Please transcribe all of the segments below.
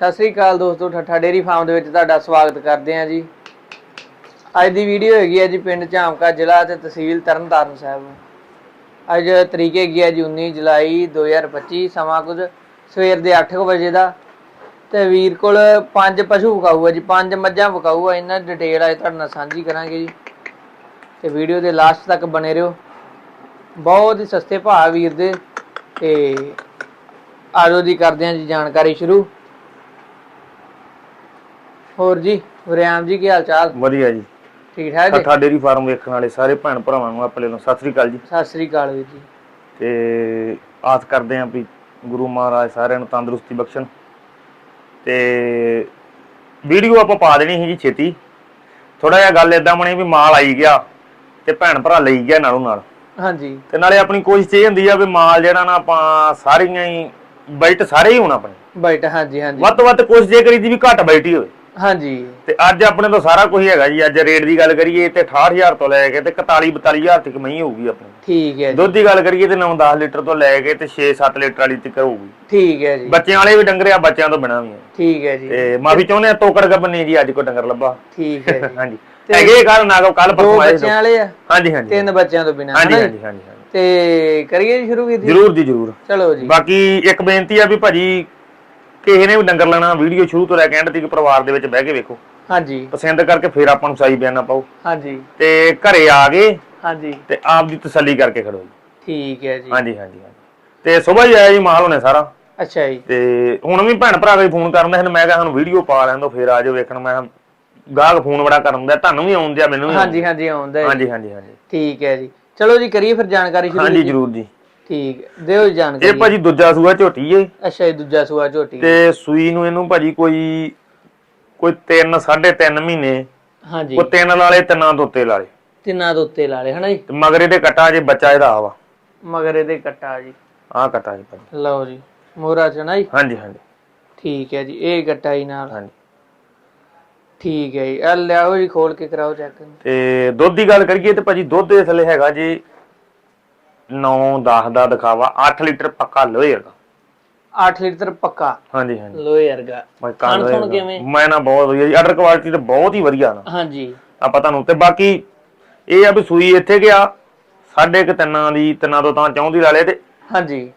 ਸਤਿ ਸ੍ਰੀ ਅਕਾਲ ਦੋਸਤੋ, ਠੱਠਾ dairy farm ਦੇ ਵਿੱਚ ਤੁਹਾਡਾ ਸਵਾਗਤ ਕਰਦੇ ਹਾਂ ਜੀ। ਅੱਜ ਦੀ ਵੀਡੀਓ ਹੈਗੀ ਹੈ ਜੀ ਪਿੰਡ ਝਾਮਕਾ ਜ਼ਿਲ੍ਹਾ ਤੇ ਤਹਿਸੀਲ ਤਰਨਤਾਰਨ ਸਾਹਿਬ। ਅੱਜ ਤਰੀਕ ਹੈਗੀ ਹੈ ਜੀ 19 ਜੁਲਾਈ 2025 ਸਮਾਂ ਕੁਝ ਸਵੇਰ ਦੇ 8 ਵਜੇ ਦਾ। ਤੇ ਵੀਰ ਕੋਲ ਪੰਜ ਪਸ਼ੂ ਵਿਕਾਊ ਹੈ ਜੀ, ਪੰਜ ਮੱਝਾਂ ਵਿਕਾਊ ਆ ਇਹਨਾਂ ਦੀ ਡਿਟੇਲ ਅੱਜ ਤੁਹਾਡੇ ਨਾਲ ਸਾਂਝੀ ਕਰਾਂਗੇ ਜੀ। ਤੇ ਵੀਡੀਓ ਦੇ ਲਾਸਟ ਤੱਕ ਬਨੇ ਰਹੋ। ਬਹੁਤ ਹੀ ਸਸਤੇ ਭਾਅ ਵੀਰ ਦੇ। ਤੇ ਆਜੋ ਜੀ ਕਰਦੇ ਹਾਂ ਜੀ ਜਾਣਕਾਰੀ ਸ਼ੁਰੂ। ਹੋਰ ਜੀ ਵਰਿਆਮ ਜੀ ਕੀ ਹਾਲ ਚਾਲ? ਵਧੀਆ ਜੀ। ਠੀਕ ਠਾਕ ਜੀ? ਠੱਠਾ ਡੇਰੀ ਫਾਰਮ ਵੇਖਣ ਵਾਲੇ ਸਾਰੇ ਭੈਣ ਭਰਾਵਾਂ ਨੂੰ ਆਪਣੇ ਨੂੰ ਸਤਿ ਸ੍ਰੀ ਅਕਾਲ ਜੀ। ਸਤਿ ਸ੍ਰੀ ਅਕਾਲ ਵੀਰ ਜੀ। ਤੇ ਆਸ ਕਰਦੇ ਆਂ ਵੀ ਗੁਰੂ ਮਹਾਰਾਜ ਸਾਰਿਆਂ ਨੂੰ ਤੰਦਰੁਸਤੀ ਬਖਸ਼ਣ। ਤੇ ਵੀਡੀਓ ਆਪਾਂ ਪਾ ਦੇਣੀ ਸੀ ਜੀ ਛੇਤੀ। ਥੋੜਾ ਜਿਹਾ ਗੱਲ ਇਦਾਂ ਬਣੀ ਵੀ ਮਾਲ ਆਈ ਗਿਆ ਤੇ ਭੈਣ ਭਰਾ ਲਈ ਗਿਆ ਨਾਲੋਂ ਨਾਲ। ਹਾਂਜੀ। ਤੇ ਨਾਲੇ ਆਪਣੀ ਕੋਸ਼ਿਸ਼ ਇਹ ਹੁੰਦੀ ਆ ਵੀ ਮਾਲ ਜਿਹੜਾ ਨਾ ਆਪਾਂ ਸਾਰੀਆਂ ਹੀ ਬਾਈਟ ਸਾਰੇ ਹੀ ਹੋਣ ਆਪਣੇ। ਬੈਠ ਹਾਂਜੀ ਹਾਂਜੀ। ਵੱਧ ਤੋਂ ਵੱਧ ਕੋਸ਼ਿਸ਼ ਇਹ ਕਰੀਦੀ ਵੀ ਘੱਟ ਬਾਈਟ ਹੀ ਹੋਵੇ। ਹਾਂਜੀ। ਤੇ ਅੱਜ ਆਪਣੇ ਤੋਂ ਸਾਰਾ ਕੁਝ ਹੈਗਾ ਜੀ। ਅੱਜ ਰੇਟ ਦੀ ਗੱਲ ਕਰੀਏ ਤੇ 68000 ਤੋਂ ਲੈ ਕੇ ਤੇ 41 42000 ਤੱਕ ਮਹੀਂ ਹੋਊਗੀ ਆਪਣੀ। ਠੀਕ ਹੈ ਜੀ। ਦੁੱਧ ਦੀ ਗੱਲ ਕਰੀਏ ਤੇ 9-10 ਲੀਟਰ ਤੋਂ ਲੈ ਕੇ ਤੇ 6-7 ਲੀਟਰ ਵਾਲੀ ਤੱਕ ਹੋਊਗੀ। ਠੀਕ ਹੈ ਜੀ। ਬੱਚਿਆਂ ਵਾਲੇ ਵੀ ਡੰਗਰੇ ਆ ਬੱਚਿਆਂ ਤੋਂ ਬਿਨਾਂ ਵੀ ਆ। ਠੀਕ ਹੈ ਜੀ। ਤੇ ਮਾਫੀ ਚਾਹੁੰਦੇ ਆ ਤੋਕੜ ਗੱਬਨੇ ਜੀ ਅੱਜ ਕੋ ਡੰਗਰ ਲੱਭਾ। ਠੀਕ ਹੈ ਜੀ। ਹਾਂਜੀ। ਹੈਗੇ ਕੱਲ ਨਾ ਕੱਲ ਦੋ ਪਰਸੋਂ ਆਏ ਬੱਚਿਆਂ ਵਾਲੇ ਆ? ਹਾਂਜੀ ਹਾਂਜੀ। ਤਿੰਨ ਬੱਚਿਆਂ ਤੋਂ ਬਿਨਾਂ ਹਾਂਜੀ ਹਨਾ ਜੀ? ਹਾਂਜੀ ਹਾਂਜੀ। ਹਾਂਜੀ। ਤੇ ਕਰੀਏ ਜੀ ਸ਼ੁਰੂ ਜੀ ਜ਼ਰੂਰ ਜੀ ਜ਼ਰੂਰ। ਚਲੋ ਜੀ। ਬਾਕੀ ਇੱਕ ਬੇਨਤੀ ਆ ਵੀ ਭਾਜੀ ਕਿਸੇ ਨੇ ਵੀ ਡੰਗਰ ਲੈਣਾ ਵੀਡੀਓ ਸ਼ੁਰੂ ਤੋਂ ਲੈ ਕੇ ਐਂਡ ਤੱਕ ਪਰਿਵਾਰ ਦੇ ਵਿੱਚ ਬਹਿ ਕੇ ਵੇਖੋ। ਹਾਂਜੀ। ਪਸੰਦ ਕਰਕੇ ਫਿਰ ਆਪਾਂ ਨੂੰ ਸਹੀ ਬਿਆਨਾ ਪਾਓ। ਹਾਂਜੀ। ਤੇ ਘਰੇ ਆ ਗਏ ਹਾਂਜੀ। ਤੇ ਆਪ ਦੀ ਤਸੱਲੀ ਕਰਕੇ ਖੜੋ ਜੀ। ਠੀਕ ਹੈ ਜੀ। ਹਾਂਜੀ ਹਾਂਜੀ ਤੇ ਸਵੇਰ ਹੀ ਆਇਆ ਜੀ ਮਾਲ ਹੋਣੇ ਸਾਰਾ। ਅੱਛਾ ਜੀ। ਤੇ ਹੁਣ ਵੀ ਭੈਣ ਭਰਾ ਕੋਈ ਫੋਨ ਕਰਨ ਦੇ ਮੈਂ ਕਿਹਾ ਸਾਨੂੰ ਵੀਡੀਓ ਪਾ ਲੈਣ ਦੋ ਫਿਰ ਆ ਜਾਓ ਵੇਖਣ। ਮੈਂ ਗਾਹਕ ਫੋਨ ਬੜਾ ਕਰਨ ਦਾ ਤੁਹਾਨੂੰ ਵੀ ਆਉਣ ਦਿਆ ਮੈਨੂੰ ਵੀ ਹਾਂਜੀ ਹਾਂਜੀ ਆਉਂਦਾ। ਹਾਂਜੀ ਹਾਂਜੀ ਹਾਂਜੀ। ਠੀਕ ਹੈ ਜੀ। ਚਲੋ ਜੀ ਕਰੀਏ ਫਿਰ ਜਾਣਕਾਰੀ ਸ਼ੁਰੂ ਹਾਂਜੀ। ਜਰੂਰ ਜੀ। ਠੀਕ ਹੈ। ਦਿਓ ਜੀ ਇਹ ਜਾਣਕਾਰੀ ਭਾਜੀ ਦੂਜਾ ਸੂਆ ਝੋਟੀ ਏ ਅੱਛਾ ਜੀ ਦੂਜਾ ਸੂਆ ਝੋਟੀ ਤੇ ਸੂਈ ਨੂੰ ਇਹਨੂੰ ਭਾਜੀ ਕੋਈ ਕੋਈ 3 3.5 ਮਹੀਨੇ ਹਾਂਜੀ। ਕੋਈ ਤਿੰਨ ਲਾਲੇ ਤਿੰਨਾਂ ਤੋਂ ਉੱਤੇ ਲਾਲੇ। ਤਿੰਨਾਂ ਦੇ ਉੱਤੇ ਲਾ ਲਏ ਹਨਾ ਜੀ? ਤੇ ਮਗਰ ਇਹਦੇ ਕਟਾ ਜੇ ਬੱਚਾ ਇਹਦਾ ਆ ਵਾ। ਮਗਰ ਇਹਦੇ ਕੱਟਾ ਜੀ। ਆਹ ਕਟਾ ਜੀ ਭਾਜੀ। ਲਓ ਜੀ ਮੋਹਰਾ ਚ ਨਾ ਜੀ? ਹਾਂਜੀ ਹਾਂਜੀ। ਠੀਕ ਹੈ ਜੀ ਇਹ ਕੱਟਾ ਜੀ ਨਾਲ। ਹਾਂਜੀ। ਠੀਕ ਹੈ ਜੀ ਇਹ ਲਿਆਓ ਜੀ ਖੋਲ ਕੇ ਕਰਾਓ ਚੈੱਕ। ਤੇ ਦੁੱਧ ਦੀ ਗੱਲ ਕਰੀਏ ਤੇ ਭਾਜੀ ਦੁੱਧ ਦੇ ਥੱਲੇ ਹੈਗਾ ਜੀ 9 10 ਦਾ ਦਿਖਾਵਾ 8 ਲੀਟਰ ਪੱਕਾ ਲੋਹੇ ਵਰਗਾ। 8 ਲੀਟਰ ਪੱਕਾ? ਹਾਂਜੀ ਹਾਂਜੀ। ਲੋਹੇ ਵਰਗਾ। ਮੈਂ ਖਾਣ ਲੋਹੇ ਸੁਣ ਵਰਗਾ। ਕਿਵੇਂ? ਮੈਂ ਨਾ ਬਹੁਤ ਵਧੀਆ ਜੀ ਆਰਡਰ ਕੁਆਲਿਟੀ ਤੇ ਬਹੁਤ ਹੀ ਵਧੀਆ ਨਾ। ਹਾਂਜੀ। ਆਪਾਂ ਤੁਹਾਨੂੰ ਤੇ ਬਾਕੀ ਇਹ ਆ ਵੀ ਸੂਈ ਇੱਥੇ ਗਿਆ ਸਾਢੇ ਕੁ ਤਿੰਨਾਂ ਦੀ ਤਿੰਨਾਂ ਤੋਂ ਤਾਂ ਚਾਹੁੰਦੀ ਲਾਲੇ ਤੇ ਹਾਂਜੀ।